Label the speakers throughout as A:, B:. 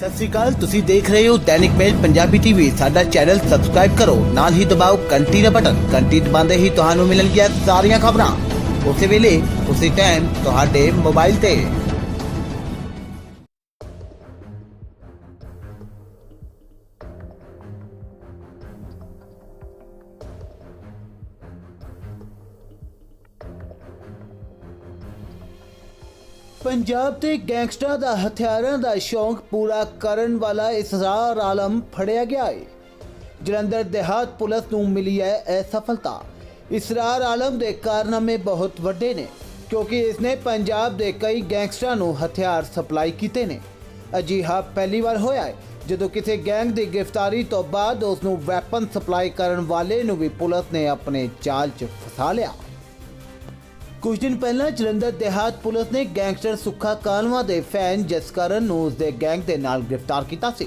A: ਸਤਿ ਸ਼੍ਰੀ ਅਕਾਲ, ਤੁਸੀਂ ਦੇਖ ਰਹੇ ਹੋ ਦੈਨਿਕ ਮੇਲ ਪੰਜਾਬੀ ਟੀਵੀ ਸਾਡਾ ਚੈਨਲ ਸਬਸਕ੍ਰਾਈਬ ਕਰੋ, ਨਾਲ ਹੀ ਦਬਾਓ ਘੰਟੀ ਦਾ ਬਟਨ। ਘੰਟੀ ਦਬਾਉਂਦੇ ਹੀ ਤੁਹਾਨੂੰ ਮਿਲਣਗੀਆਂ ਸਾਰੀਆਂ ਖਬਰਾਂ। ਉਸੇ ਵੇਲੇ, ਉਸੇ ਟਾਈਮ ਤੁਹਾਡੇ ਮੋਬਾਈਲ ਤੇ। ਪੰਜਾਬ ਦੇ ਗੈਂਗਸਟਰਾਂ ਦਾ ਹਥਿਆਰਾਂ ਦਾ ਸ਼ੌਂਕ ਪੂਰਾ ਕਰਨ ਵਾਲਾ ਇਸਰਾਰ ਆਲਮ ਫੜਿਆ ਗਿਆ ਹੈ ਜਲੰਧਰ ਦੇਹਾਤ ਪੁਲਿਸ ਨੂੰ ਮਿਲੀ ਹੈ ਇਹ ਸਫਲਤਾ। ਇਸਰਾਰ ਆਲਮ ਦੇ ਕਾਰਨਾਮੇ ਬਹੁਤ ਵੱਡੇ ਨੇ, ਕਿਉਂਕਿ ਇਸਨੇ ਪੰਜਾਬ ਦੇ ਕਈ ਗੈਂਗਸਟਰਾਂ ਨੂੰ ਹਥਿਆਰ ਸਪਲਾਈ ਕੀਤੇ ਨੇ। ਅਜਿਹਾ ਪਹਿਲੀ ਵਾਰ ਹੋਇਆ ਹੈ ਜਦੋਂ ਕਿਸੇ ਗੈਂਗ ਦੀ ਗ੍ਰਿਫਤਾਰੀ ਤੋਂ ਬਾਅਦ ਉਸ ਨੂੰ ਵੈਪਨ ਸਪਲਾਈ ਕਰਨ ਵਾਲੇ ਨੂੰ ਵੀ ਪੁਲਿਸ ਨੇ ਆਪਣੇ ਜਾਲ 'ਚ ਫਸਾ ਲਿਆ। ਕੁਝ ਦਿਨ ਪਹਿਲਾਂ ਜਲੰਧਰ ਦੇਹਾਤ ਪੁਲਿਸ ਨੇ ਗੈਂਗਸਟਰ ਸੁੱਖਾ ਕਾਲਵਾ ਦੇ ਫੈਨ ਜਸਕਰਨ ਨੂੰ ਉਸ ਦੇ ਗੈਂਗ ਦੇ ਨਾਲ ਗ੍ਰਿਫਤਾਰ ਕੀਤਾ ਸੀ।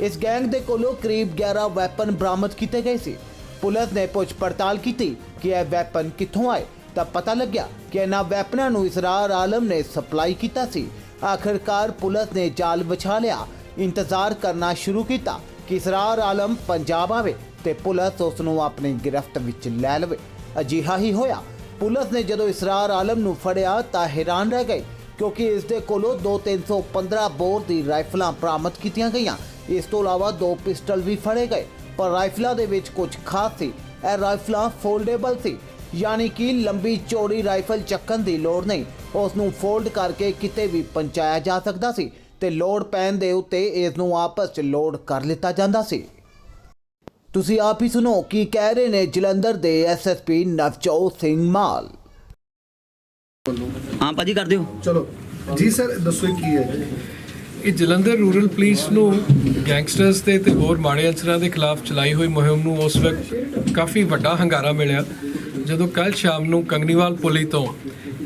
A: ਇਸ ਗੈਂਗ ਦੇ ਕੋਲੋਂ ਕਰੀਬ 11 ਵੈਪਨ ਬਰਾਮਦ ਕੀਤੇ ਗਏ ਸੀ। ਪੁਲਿਸ ਨੇ ਪੁੱਛ ਪੜਤਾਲ ਕੀਤੀ ਕਿ ਇਹ ਵੈਪਨ ਕਿੱਥੋਂ ਆਏ, ਤਾਂ ਪਤਾ ਲੱਗਿਆ ਕਿ ਇਹਨਾਂ ਵੈਪਨਾਂ ਨੂੰ ਇਸਰਾਰ ਆਲਮ ਨੇ ਸਪਲਾਈ ਕੀਤਾ ਸੀ। ਆਖਰਕਾਰ ਪੁਲਿਸ ਨੇ ਜਾਲ ਵਿਛਾ ਲਿਆ, ਇੰਤਜ਼ਾਰ ਕਰਨਾ ਸ਼ੁਰੂ ਕੀਤਾ ਕਿ ਇਸਰਾਰ ਆਲਮ ਪੰਜਾਬ ਆਵੇ ਤੇ ਪੁਲਿਸ ਉਸ ਨੂੰ ਆਪਣੀ ਗ੍ਰਿਫ਼ਤ ਵਿੱਚ ਲੈ ਲਵੇ। ਅਜਿਹਾ ਹੀ ਹੋਇਆ। ਪੁਲਿਸ ਨੇ ਜਦੋਂ ਇਸਰਾਰ ਆਲਮ ਨੂੰ ਫੜਿਆ ਤਾਂ ਹੈਰਾਨ ਰਹਿ ਗਏ, ਕਿਉਂਕਿ ਇਸ ਦੇ ਕੋਲੋਂ ਦੋ 315 ਬੋਰ ਦੀ ਰਾਈਫਲਾਂ ਬਰਾਮਦ ਕੀਤੀਆਂ ਗਈਆਂ। ਇਸ ਤੋਂ ਇਲਾਵਾ ਦੋ ਪਿਸਟਲ ਵੀ ਫੜੇ ਗਏ, ਪਰ ਰਾਈਫਲਾਂ ਦੇ ਵਿੱਚ ਕੁਝ ਖਾਸ ਸੀ। ਇਹ ਰਾਈਫਲਾਂ ਫੋਲਡੇਬਲ ਸੀ, ਯਾਨੀ ਕਿ ਲੰਬੀ ਚੌੜੀ ਰਾਈਫਲ ਚੱਕਣ ਦੀ ਲੋੜ ਨਹੀਂ। ਉਸ ਨੂੰ ਫੋਲਡ ਕਰਕੇ ਕਿਤੇ ਵੀ ਪਹੁੰਚਾਇਆ ਜਾ ਸਕਦਾ ਸੀ ਤੇ ਲੋਡ ਪੈਣ ਦੇ ਉੱਤੇ ਇਸ ਨੂੰ ਆਪਸ 'ਚ ਲੋਡ ਕਰ ਲਿੱਤਾ ਜਾਂਦਾ ਸੀ। ਤੁਸੀਂ ਆਪ ਹੀ ਸੁਣੋ ਕੀ ਕਹਿ ਰਹੇ ਨੇ ਜਲੰਧਰ ਦੇ ਐਸਐਸਪੀ ਨਵਜੋਤ ਸਿੰਘ ਮਾਲ।
B: ਹਾਂ ਭਾਜੀ ਕਰ ਦਿਓ।
C: ਚਲੋ। ਜੀ ਸਰ ਦੱਸੋ ਕੀ ਹੈ?
D: ਇਹ ਜਲੰਧਰ ਰੂਰਲ ਪੁਲਿਸ ਨੂੰ ਗੈਂਗਸਟਰਸ ਤੇ ਤੇ ਹੋਰ ਮਾੜੇ ਅਨਸਰਾਂ ਦੇ ਖਿਲਾਫ ਚਲਾਈ ਹੋਈ ਮੁਹਿੰਮ ਨੂੰ ਉਸ ਵਕਤ ਕਾਫੀ ਵੱਡਾ ਹੰਗਾਰਾ ਮਿਲਿਆ ਜਦੋਂ ਕੱਲ ਸ਼ਾਮ ਨੂੰ ਕੰਗਨੀਵਾਲ ਪੁਲੀ ਤੋਂ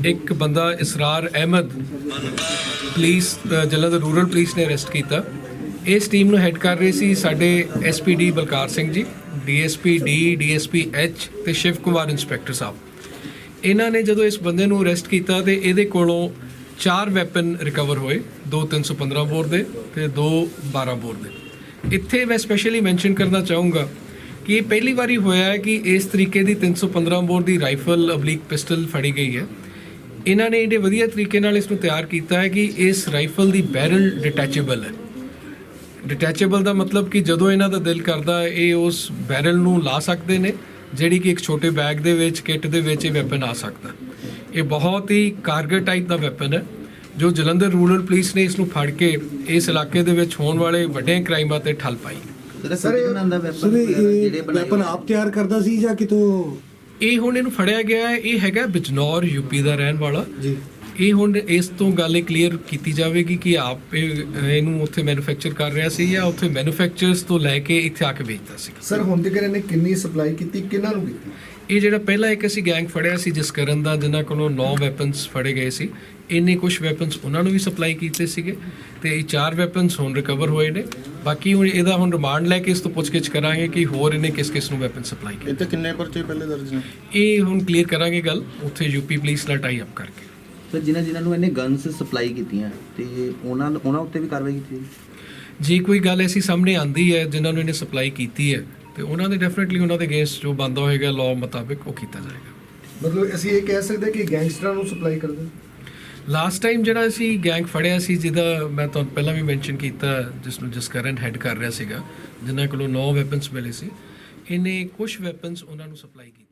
D: ਇੱਕ ਬੰਦਾ Israr Ahmed police Jalandhar rural police ਨੇ ਅਰੈਸਟ ਕੀਤਾ। ਇਸ ਟੀਮ ਨੂੰ ਹੈਡ ਕਰ ਰਹੇ ਸੀ ਸਾਡੇ SPD Balkar Singh ji DSP D DSP H ਤੇ ਸ਼ਿਵ ਕੁਮਾਰ ਇੰਸਪੈਕਟਰ ਸਾਹਿਬ। ਇਹਨਾਂ ਨੇ ਜਦੋਂ ਇਸ ਬੰਦੇ ਨੂੰ ਅਰੈਸਟ ਕੀਤਾ ਤੇ ਇਹਦੇ ਕੋਲੋਂ ਚਾਰ ਵੈਪਨ ਰਿਕਵਰ ਹੋਏ, ਦੋ 315 ਬੋਰ ਦੇ ਤੇ ਦੋ 12 ਬੋਰ ਦੇ। ਇੱਥੇ ਮੈਂ ਸਪੈਸ਼ਲੀ ਮੈਂਸ਼ਨ ਕਰਨਾ ਚਾਹੂੰਗਾ ਕਿ ਇਹ ਪਹਿਲੀ ਵਾਰੀ ਹੋਇਆ ਹੈ ਕਿ ਇਸ ਤਰੀਕੇ ਦੀ 315 ਬੋਰ ਦੀ ਰਾਈਫਲ ਅਬਲੀਕ ਪਿਸਟਲ ਫੜੀ ਗਈ ਹੈ। ਇਹਨਾਂ ਨੇ ਇਹਦੇ ਵਧੀਆ ਤਰੀਕੇ ਨਾਲ ਇਸ ਨੂੰ ਤਿਆਰ ਕੀਤਾ ਹੈ ਕਿ ਇਸ ਰਾਈਫਲ ਦੀ ਬੈਰਲ ਡਿਟੈਚੇਬਲ ਹੈ। ਡਿਟੈਚੇਬਲ ਦਾ ਮਤਲਬ ਕਿ ਜਦੋਂ ਇਹਨਾਂ ਦਾ ਦਿਲ ਕਰਦਾ ਹੈ, ਇਹ ਉਸ ਬੈਰਲ ਨੂੰ ਲਾ ਸਕਦੇ ਨੇ ਜਿਹੜੀ ਕਿ ਇੱਕ ਛੋਟੇ ਬੈਗ ਦੇ ਵਿੱਚ ਕਿੱਟ ਦੇ ਵਿੱਚ ਇਹ ਵੈਪਨ ਆ ਸਕਦਾ ਇਹ ਬਹੁਤ ਹੀ ਕਾਰਗਰ ਟਾਈਪ ਦਾ ਵੈਪਨ ਹੈ ਜੋ ਜਲੰਧਰ ਰੂਰਲ ਪੁਲਿਸ ਨੇ ਇਸ ਨੂੰ ਫੜ ਕੇ ਇਸ ਇਲਾਕੇ ਦੇ ਵਿੱਚ ਹੋਣ ਵਾਲੇ ਵੱਡੇ ਕ੍ਰਾਈਮਾਂ ਤੇ ਠੱਲ ਪਾਈ
C: ਸਰ ਇਹ ਵੈਪਨ ਆਪ ਤਿਆਰ ਕਰਦਾ ਸੀ ਜਾਂ ਕਿਤੋਂ?
D: ਇਹ ਹੁਣ ਇਹਨੂੰ ਫੜਿਆ ਗਿਆ ਹੈ ਇਹ ਹੈਗਾ ਬਿਜਨੌਰ ਯੂਪੀ ਦਾ ਰਹਿਣ ਵਾਲਾ।
C: ਜੀ।
D: ਇਹ ਹੁਣ ਇਸ ਤੋਂ ਗੱਲ ਇਹ ਕਲੀਅਰ ਕੀਤੀ ਜਾਵੇਗੀ ਕਿ ਆਪ ਇਹ- ਇਹਨੂੰ ਉੱਥੇ ਮੈਨੂਫੈਕਚਰ ਕਰ ਰਿਹਾ ਸੀ ਜਾਂ ਉੱਥੇ ਮੈਨੂਫੈਕਚਰਰਸ ਤੋਂ ਲੈ ਕੇ ਇੱਥੇ ਆ ਕੇ ਵੇਚਦਾ ਸੀ।
C: ਸਰ ਹੁਣ ਤੱਕ ਇਹਨੇ ਕਿੰਨੀ ਸਪਲਾਈ ਕੀਤੀ ਕਿਹਨਾਂ ਨੂੰ ਕੀਤੀ?
D: ਇਹ ਜਿਹੜਾ ਪਹਿਲਾ ਇੱਕ ਅਸੀਂ ਗੈਂਗ ਫੜਿਆ ਸੀ ਜਿਸ ਕਰਨ ਦਾ ਜਿਨ੍ਹਾਂ ਕੋਲੋਂ 9 ਵੈਪਨਸ ਫੜੇ ਗਏ ਸੀ ਇੰਨੇ ਕੁਝ ਵੈਪਨਸ ਉਹਨਾਂ ਨੂੰ ਵੀ ਸਪਲਾਈ ਕੀਤੇ ਸੀਗੇ ਤੇ ਇਹ ਚਾਰ ਵੈਪਨਸ ਹੁਣ ਰਿਕਵਰ ਹੋਏ ਨੇ। ਬਾਕੀ ਹੁਣ ਇਹਦਾ ਹੁਣ ਰਿਮਾਂਡ ਲੈ ਕੇ ਇਸ ਤੋਂ ਪੁੱਛਗਿੱਛ ਕਰਾਂਗੇ ਕਿ ਹੋਰ ਇਹਨੇ ਕਿਸ ਕਿਸ ਨੂੰ ਵੈਪਨ ਸਪਲਾਈ ਕੀਤੇ।
E: ਇੱਥੇ ਕਿੰਨੇ ਪਰਚੇ ਪਹਿਲੇ ਦਰਜ ਨੇ?
D: ਇਹ ਹੁਣ ਕਲੀਅਰ ਕਰਾਂਗੇ ਗੱਲ ਉੱਥੇ ਯੂਪੀ ਪੁਲਿਸ ਨਾਲ ਟਾਈ ਅਪ ਕਰਕੇ।
B: ਸਰ ਜਿਨ੍ਹਾਂ ਜਿਨ੍ਹਾਂ ਨੂੰ ਇਹਨੇ ਗਨਸ ਸਪਲਾਈ ਕੀਤੀਆਂ ਤੇ ਉਹਨਾਂ ਉਹਨਾਂ ਉੱਤੇ ਵੀ ਕਾਰਵਾਈ ਕੀਤੀ ਹੈ
D: ਜੇ ਕੋਈ ਗੱਲ ਐਸੀ ਸਾਹਮਣੇ ਆਂਦੀ ਹੈ ਜਿਨ੍ਹਾਂ ਨੂੰ ਇਹਨੇ ਸਪਲਾਈ ਕੀਤੀ ਹੈ ਤੇ ਉਹਨਾਂ ਦੇ ਡੈਫੀਨਿਟਲੀ ਉਹਨਾਂ ਦੇ ਅਗੇਂਸਟ ਜੋ ਬੰਦਾ ਹੋਏਗਾ ਲਾਅ ਮੁਤਾਬਿਕ ਉਹ ਕੀਤਾ ਜਾਏਗਾ।
C: ਮਤਲਬ ਅਸੀਂ ਇਹ ਕਹਿ ਸਕਦੇ ਕਿ ਗੈਂਗਸਟਰਾਂ ਨੂੰ ਸਪਲਾਈ ਕਰਦੇ
D: ਲਾਸਟ ਟਾਈਮ ਜਿਹੜਾ ਅਸੀਂ ਗੈਂਗ ਫੜਿਆ ਸੀ ਜਿਹਦਾ ਮੈਂ ਤੁਹਾਨੂੰ ਪਹਿਲਾਂ ਵੀ ਮੈਂਸ਼ਨ ਕੀਤਾ ਜਿਸ ਨੂੰ ਜਸਕਰਨ ਹੈਡ ਕਰ ਰਿਹਾ ਸੀਗਾ ਜਿਨ੍ਹਾਂ ਕੋਲੋਂ 9 ਵੈਪਨਸ ਮਿਲੇ ਸੀ ਇਹਨੇ ਕੁਝ ਵੈਪਨਸ ਉਹਨਾਂ ਨੂੰ ਸਪਲਾਈ ਕੀਤੇ